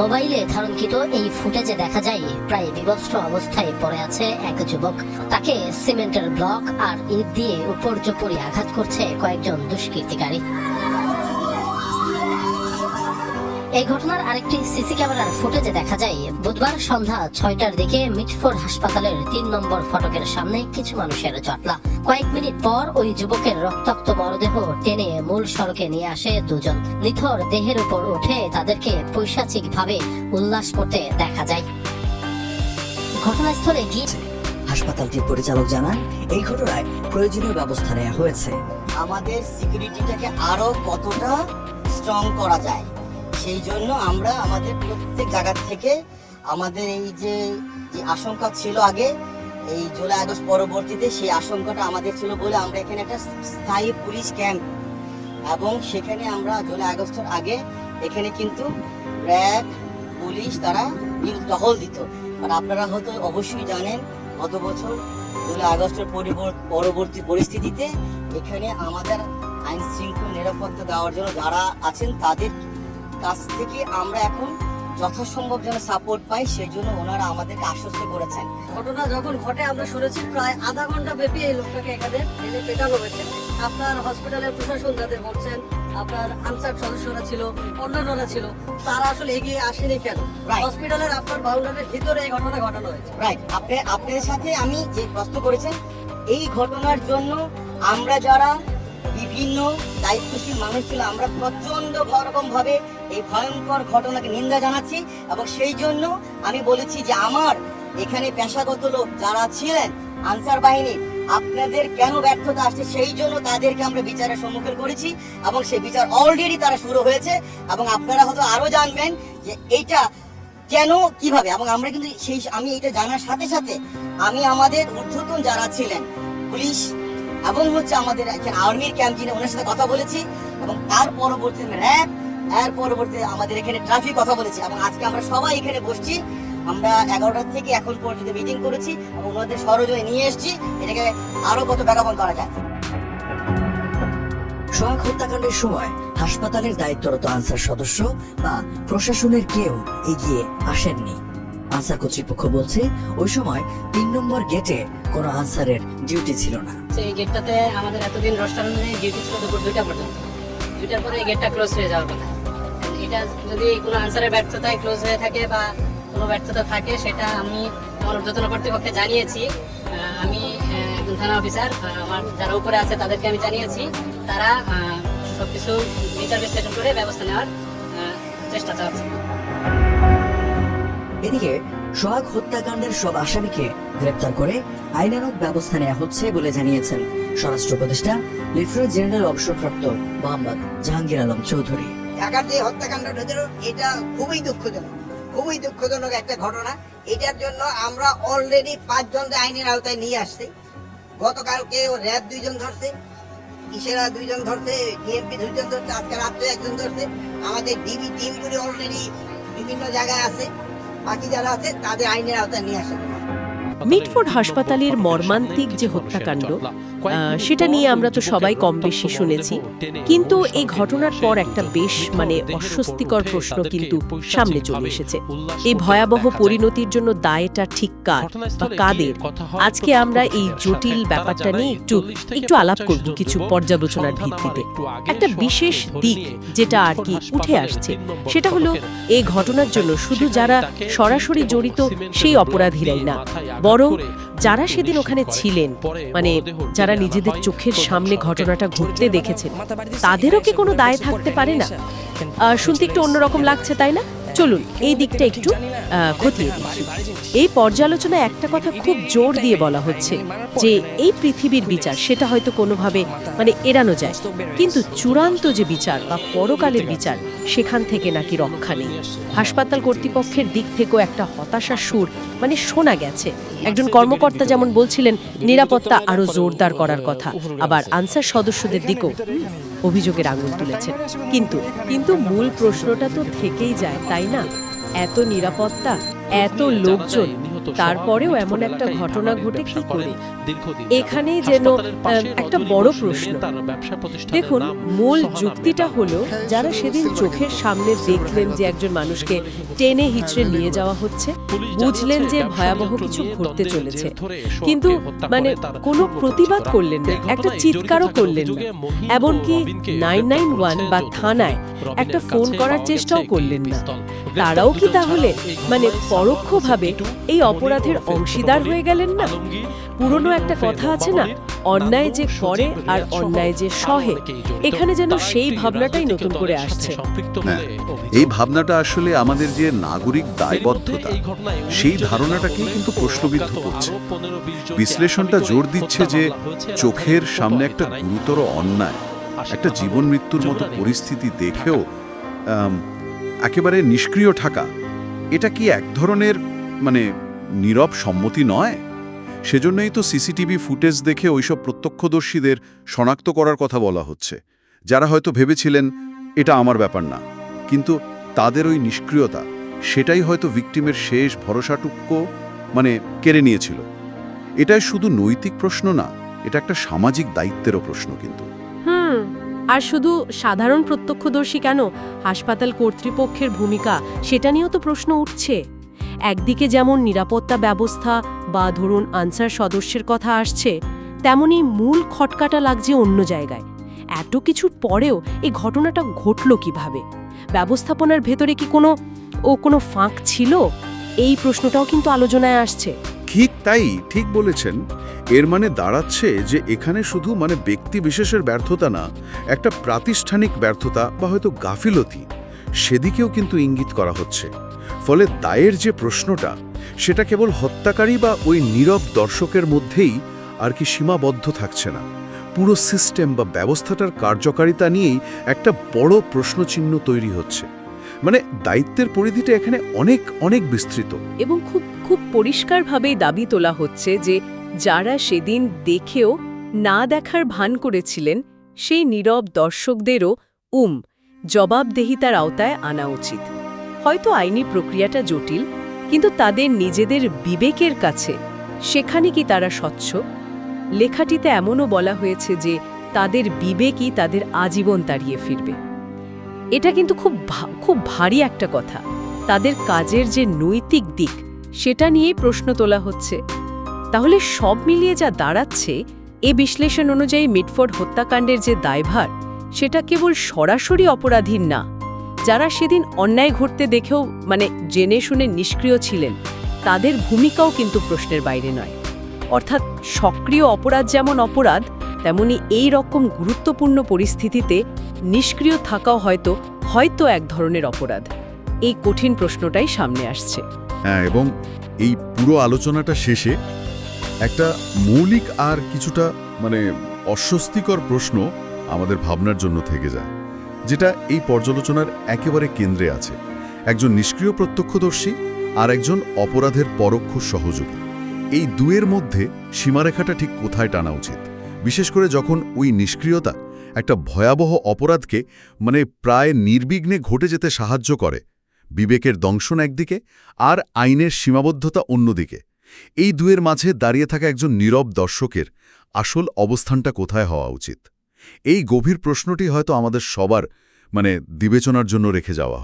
মোবাইলে ধারণকৃত এই ফুটেজে দেখা যায়, প্রায় বিবস্ত্র অবস্থায় পড়ে আছে এক যুবক। তাকে সিমেন্টের ব্লক আর ইট দিয়ে উপর্যুপরি আঘাত করছে কয়েকজন দুষ্কৃতিকারী। এই ঘটনার আরেকটি সিসি ক্যামেরার ফুটেজে দেখা যায় বুধবার সন্ধ্যা ছয়টার দিকে মিটফোর হাসপাতালের তিন নম্বর ফটকের সামনে কিছু মানুষের জটলা কয়েক মিনিট পর ওই যুবকের রক্তাক্ত মরদেহ টেনে মূল সড়কে নিয়ে আসে দুজন। নিথর দেহের উপর উঠে তাদেরকে পৈশাচিক ভাবে উল্লাস করতে দেখা যায়। ঘটনাস্থলে গিয়ে হাসপাতালটির পরিচালক জানান এই ঘটনায় প্রয়োজনীয় ব্যবস্থা নেওয়া হয়েছে। আমাদের সিকিউরিটিটাকে আরও কতটা স্ট্রং করা যায়? সেই জন্য আমরা আমাদের প্রত্যেক জায়গা থেকে আমাদের এই যে আশঙ্কা ছিল আগে, এই জুলাই আগস্ট পরবর্তীতে সেই আশঙ্কাটা আমাদের ছিল বলে আমরা এখানে একটা স্থায়ী পুলিশ ক্যাম্প এবং সেখানে আমরা জুলাই আগস্টের আগে এখানে কিন্তু র্যাব, পুলিশ তারা টহল দিত। আর আপনারা হয়তো অবশ্যই জানেন, গত বছর জুলাই আগস্টের পরিবর- পরবর্তী পরিস্থিতিতে এখানে আমাদের আইন শৃঙ্খলা নিরাপত্তা দেওয়ার জন্য যারা আছেন তাদের কাছ থেকে আমরা এখন যথাসম্ভব যেন সাপোর্ট পাই সেই জন্য ওনারা আমাদেরকে আশ্বস্ত করেছেন। ঘটনা যখন ঘটে আমরা শুনেছি প্রায় আধা ঘণ্টা ব্যাপী এই লোকটাকে এখানে এনে পেটানো হয়েছে। আপনার হসপিটালের প্রশাসন যাদের বলছেন আপনার আনসার সদস্যরা ছিল অন্যান্যরা ছিল তারা আসলে এগিয়ে আসেনি কেন. হসপিটালের আপনার বাউন্ডারির ভিতরে এই ঘটনা ঘটানো হয়েছে। রাইট আপনি আপনাদের সাথে আমি যে প্রশ্ন করেছেন এই ঘটনার জন্য আমরা যারা বিভিন্ন দায়িত্বশীল মানুষ ছিল। আমরা প্রচণ্ড রকম ভাবে এই ভয়ঙ্কর ঘটনাকে নিন্দা জানাচ্ছি এবং সেই জন্য আমি বলেছি যে আমার এখানে পেশাগত লোক যারা ছিলেন, আনসার বাহিনী, আপনাদের কেন ব্যর্থতা আসছে সেই জন্য তাদেরকে আমরা বিচারের সম্মুখীন করেছি এবং সেই বিচার অলরেডি তারা শুরু হয়েছে এবং আপনারা হয়তো আরও জানবেন যে এইটা কেন, কীভাবে? এবং আমরা কিন্তু সেই, আমি এটা জানার সাথে সাথে আমি আমাদের ঊর্ধ্বতন যারা ছিলেন, পুলিশ এবং হচ্ছে আমাদের এখানে আর্মির ক্যাম্প যিনি, ওনার সাথে কথা বলেছি এবং তার পরবর্তী র্যাব এর পরবর্তী আমাদের এখানে ট্রাফিক কথা বলেছি এবং আজকে আমরা সবাই এখানে বসছি। আমরা এগারোটার থেকে এখন পর্যন্ত মিটিং করেছি এবং ওনাদের সরজয়ে নিয়ে এসেছি। এটাকে আরও কত ব্যাপন করা যায়? হত্যাকাণ্ডের সময় হাসপাতালের দায়িত্বরত আনসার সদস্য বা প্রশাসনের কেউ এগিয়ে আসেননি। আনসার কর্তৃপক্ষ বলছে, ওই সময় তিন নম্বর গেটে কোনো আনসারের ডিউটি ছিল না। এই গেটটাতে আমাদের এতদিন রেস্টুরেন্টে ডিউটি ছিল দুপুর দুইটা পর্যন্ত। দুইটার পরে এই গেটটা ক্লোজ হয়ে যাওয়ার কথা। এটা যদি কোনো আনসারের ব্যর্থতায় ক্লোজ হয়ে থাকে বা কোনো ব্যর্থতা থাকে সেটা আমি আমার ঊর্ধ্বতন কর্তৃপক্ষে জানিয়েছি। আমি একজন থানা অফিসার আমার যারা উপরে আছে তাদেরকে আমি জানিয়েছি। তারা আহ, সবকিছু বিচার বিশ্লেষণ করে ব্যবস্থা নেওয়ার চেষ্টা চালাচ্ছে। এদিকে সোহাগ হত্যাকাণ্ডের সব আসামিকে গ্রেপ্তার করে আইনানুগ ব্যবস্থা নেওয়া হচ্ছে বলে জানিয়েছেন স্বরাষ্ট্র উপদেষ্টা লেফটেন্যান্ট জেনারেল অবসরপ্রাপ্ত মোহাম্মদ জাহাঙ্গীর আলম চৌধুরী। ঢাকার যে হত্যাকাণ্ডটা হলো এটা খুবই দুঃখজনক। খুবই দুঃখজনক একটা ঘটনা। এটার জন্য আমরা অলরেডি পাঁচজনকে আইনের আওতায় নিয়ে আসছি। গতকালকে র্যাব দুইজন ধরছে ইসেরা দুইজন ধরছে, ডিএমপি দুইজন ধরছে, আজকে রাত্রে একজন ধরছে। আমাদের ডিবি টিমগুলি অলরেডি বিভিন্ন জায়গায় আছে। বাকি যারা আছে তাদের আইনের আওতায় নিয়ে আসা মিটফোর্ড হাসপাতালের মর্মান্তিক যে হত্যাকাণ্ড সেটা নিয়ে আমরা তো সবাই কম বেশি শুনেছি। কিন্তু এই ঘটনার পর একটা বেশ মানে অস্বস্তিকর প্রশ্ন কিন্তু সামনে চলে এসেছে। এই ভয়াবহ পরিণতির জন্য দায়টা ঠিক কার বা কাদের? আজকে আমরা এই জটিল ব্যাপারটা নিয়ে একটু একটু আলাপ করব কিছু পর্যালোচনার ভিত্তিতে। একটা বিশেষ দিক যেটা আর কি উঠে আসছে সেটা হলো এই ঘটনার জন্য শুধু যারা সরাসরি জড়িত সেই অপরাধীরাই না বরং যারা সেদিন ওখানে ছিলেন মানে যারা নিজেদের চোখের সামনে ঘটনাটা ঘটতে দেখেছেন। তাদেরও কি কোনো দায় থাকতে পারে না? আহ, শুনতে একটু অন্যরকম লাগছে তাই না? চলুন, এই দিকটা একটু খতিয়ে দেখি। এই পর্যালোচনায় একটা কথা খুব জোর দিয়ে বলা হচ্ছে যে, এই পৃথিবীর বিচার, সেটা হয়তো কোনোভাবে মানে এড়ানো যায়। কিন্তু চূড়ান্ত যে বিচার বা পরকালের বিচার, সেখান থেকে নাকি রক্ষা নেই। হাসপাতাল কর্তৃপক্ষের দিক থেকেও একটা হতাশার সুর মানে শোনা গেছে। একজন কর্মকর্তা যেমন বলছিলেন, নিরাপত্তা আরও জোরদার করার কথা। আবার আনসার সদস্যদের দিকেও অভিযোগের আঙুল তুলেছেন কিন্তু কিন্তু মূল প্রশ্নটা তো থেকেই যায়, তাই না? এত নিরাপত্তা, এত লোকজন। তারপরেও এমন একটা ঘটনা ঘটে কি করে এখানেই যেন একটা বড় প্রশ্ন। দেখুন মূল যুক্তিটা হলো যারা সেদিন চোখের সামনে দেখলেন যে একজন মানুষকে টেনে হিচড়ে নিয়ে যাওয়া হচ্ছে বুঝলেন যে ভয়াবহ কিছু ঘটতে চলেছে। কিন্তু মানে কোনো প্রতিবাদ করলেন না। একটা চিৎকারও করলেন না। এমনকি নাইন নাইন ওয়ান বা থানায় একটা ফোন করার চেষ্টাও করলেন না। তারাও কি তাহলে মানে পরোক্ষভাবে এই অপরাধের অংশীদার হয়ে গেলেন না? পুরনো একটা কথা আছে না অন্যায় যে করে আর অন্যায় যে সহে এখানে যেন সেই ভাবনাটাই নতুন করে আসছে। হ্যাঁ, এই ভাবনাটা আসলে আমাদের যে নাগরিক দায়বদ্ধতা সেই ধারণাটাকে কিন্তু প্রশ্নবিদ্ধ করছে। বিশ্লেষণটা জোর দিচ্ছে যে চোখের সামনে একটা গুরুতর অন্যায় একটা জীবন মৃত্যুর মতো পরিস্থিতি দেখেও একেবারে নিষ্ক্রিয় থাকা এটা কি এক ধরনের মানে নীরব সম্মতি নয়? সেজন্যই তো সিসিটিভি ফুটেজ দেখে ওইসব প্রত্যক্ষদর্শীদের শনাক্ত করার কথা বলা হচ্ছে। যারা হয়তো ভেবেছিলেন, এটা আমার ব্যাপার না। কিন্তু তাদের ওই নিষ্ক্রিয়তা, সেটাই হয়তো ভিকটিমের শেষ ভরসাটুকু মানে কেড়ে নিয়েছিল। এটা শুধু নৈতিক প্রশ্ন না, এটা একটা সামাজিক দায়িত্বেরও প্রশ্ন কিন্তু। আর শুধু সাধারণ প্রত্যক্ষদর্শী কেন? হাসপাতাল কর্তৃপক্ষের ভূমিকা, সেটা নিয়েও তো প্রশ্ন উঠছে। একদিকে যেমন নিরাপত্তা ব্যবস্থা বা ধরুন আনসার সদস্যের কথা আসছে, তেমনি মূল খটকাটা লাগছে অন্য জায়গায়। এত কিছুর পরেও এই ঘটনাটা ঘটল কীভাবে? ব্যবস্থাপনার ভেতরে কি কোনো, ও কোনো ফাঁক ছিল? এই প্রশ্নটাও কিন্তু আলোচনায় আসছে। ঠিক তাই, ঠিক বলেছেন। এর মানে দাঁড়াচ্ছে যে এখানে শুধু মানে ব্যক্তি বিশেষের ব্যর্থতা না, একটা প্রাতিষ্ঠানিক ব্যর্থতা বা হয়তো গাফিলতি, সেদিকেও কিন্তু ইঙ্গিত করা হচ্ছে। ফলে দায়ের যে প্রশ্নটা, সেটা কেবল হত্যাকারী বা ওই নীরব দর্শকের মধ্যেই আর কি সীমাবদ্ধ থাকছে না। পুরো সিস্টেম বা ব্যবস্থাটার কার্যকারিতা নিয়েই একটা বড় প্রশ্নচিহ্ন তৈরি হচ্ছে। মানে দায়িত্বের পরিধিটা এখানে অনেক অনেক বিস্তৃত। এবং খুব খুব পরিষ্কারভাবেই দাবি তোলা হচ্ছে যে যারা সেদিন দেখেও না দেখার ভান করেছিলেন, সেই নীরব দর্শকদেরও উম, জবাবদেহিতার আওতায় আনা উচিত। হয়তো আইনি প্রক্রিয়াটা জটিল, কিন্তু তাদের নিজেদের বিবেকের কাছে সেখানে কি তারা স্বচ্ছ? লেখাটিতে এমনও বলা হয়েছে যে তাদের বিবেকই তাদের আজীবন তাড়িয়ে ফিরবে। এটা কিন্তু খুব খুব ভারী একটা কথা। তাদের কাজের যে নৈতিক দিক, সেটা নিয়েই প্রশ্ন তোলা হচ্ছে। তাহলে সব মিলিয়ে যা দাঁড়াচ্ছে, এ বিশ্লেষণ অনুযায়ী মিটফোর্ড হত্যাকাণ্ডের যে দায়ভার, সেটা কেবল সরাসরি অপরাধীর না, যারা সেদিন অন্যায় ঘটতে দেখেও মানে জেনে শুনে নিষ্ক্রিয় ছিলেন, তাদের ভূমিকাও কিন্তু প্রশ্নের বাইরে নয়। অর্থাৎ সক্রিয় অপরাধ যেমন অপরাধ, তেমনি এই রকম গুরুত্বপূর্ণ পরিস্থিতিতে নিষ্ক্রিয় থাকাও হয়তো হয়তো এক ধরনের অপরাধ। এই কঠিন প্রশ্নটাই সামনে আসছে। হ্যাঁ এবং এই পুরো আলোচনাটা শেষে একটা মৌলিক আর কিছুটা মানে অস্বস্তিকর প্রশ্ন আমাদের ভাবনার জন্য থেকে যায়, যেটা এই পর্যালোচনার একেবারে কেন্দ্রে আছে। একজন নিষ্ক্রিয় প্রত্যক্ষদর্শী আর একজন অপরাধের পরোক্ষ সহযোগী। এই দুয়ের মধ্যে সীমারেখাটা ঠিক কোথায় টানা উচিত? বিশেষ করে যখন ওই নিষ্ক্রিয়তা একটা ভয়াবহ অপরাধকে মানে প্রায় নির্বিঘ্নে ঘটে যেতে সাহায্য করে, বিবেকের দংশন একদিকে আর আইনের সীমাবদ্ধতা অন্যদিকে। এই দুয়ের মাঝে দাঁড়িয়ে থাকা একজন নীরব দর্শকের আসল অবস্থানটা কোথায় হওয়া উচিত? এই গভীর প্রশ্নটি হয়তো আমাদের সবার মানে বিবেচনার জন্য রেখে যাওয়া হয়।